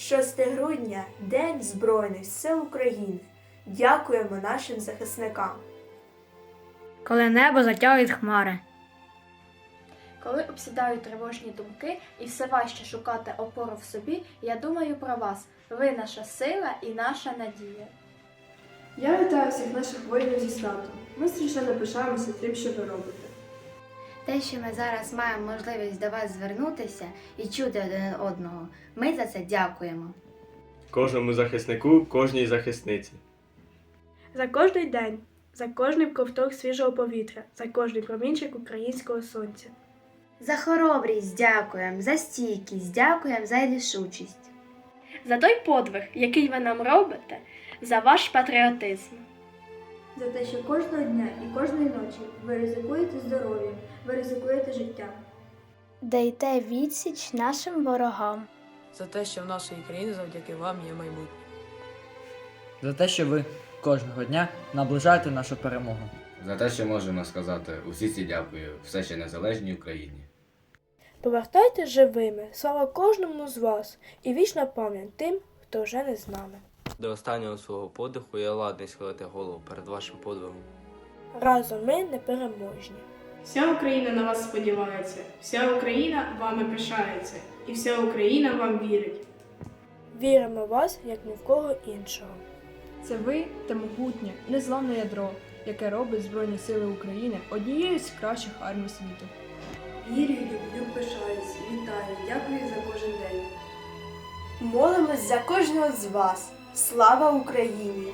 6 грудня День Збройних сил України. Дякуємо нашим захисникам. Коли небо затягують хмари. Коли обсідають тривожні думки і все важче шукати опору в собі, я думаю про вас. Ви наша сила і наша надія. Я вітаю всіх наших воїнів зі святом. Ми страшенно пишаємося тим, що ви робите. Те, що ми зараз маємо можливість до вас звернутися і чути один одного, ми за це дякуємо. Кожному захиснику, кожній захисниці. За кожний день, за кожний ковток свіжого повітря, за кожний промінчик українського сонця. За хоробрість дякуємо, за стійкість, дякуємо за рішучість. За той подвиг, який ви нам робите, за ваш патріотизм. За те, що кожного дня і кожної ночі ви ризикуєте здоров'ям, ви ризикуєте життям. Дайте відсіч нашим ворогам. за те, що в нашій країні завдяки вам є майбутнє. за те, що ви кожного дня наближаєте нашу перемогу. За те, що можемо сказати усі ці дякую, все ще незалежній Україні. Повертайтесь живими, слава кожному з вас і вічна пам'ять тим, хто вже не з нами. До останнього свого подиху я ладний схилити голову перед вашим подвигом. Разом ми непереможні. Вся Україна на вас сподівається, вся Україна вами пишається, і вся Україна вам вірить. Віримо в вас, як ні в кого іншого. Це ви те могутнє, незламне ядро, яке робить Збройні Сили України однією з кращих армій світу. Вірю, люблю, пишаюсь, вітаю, дякую за кожен день. Молимось за кожного з вас. Слава Україні!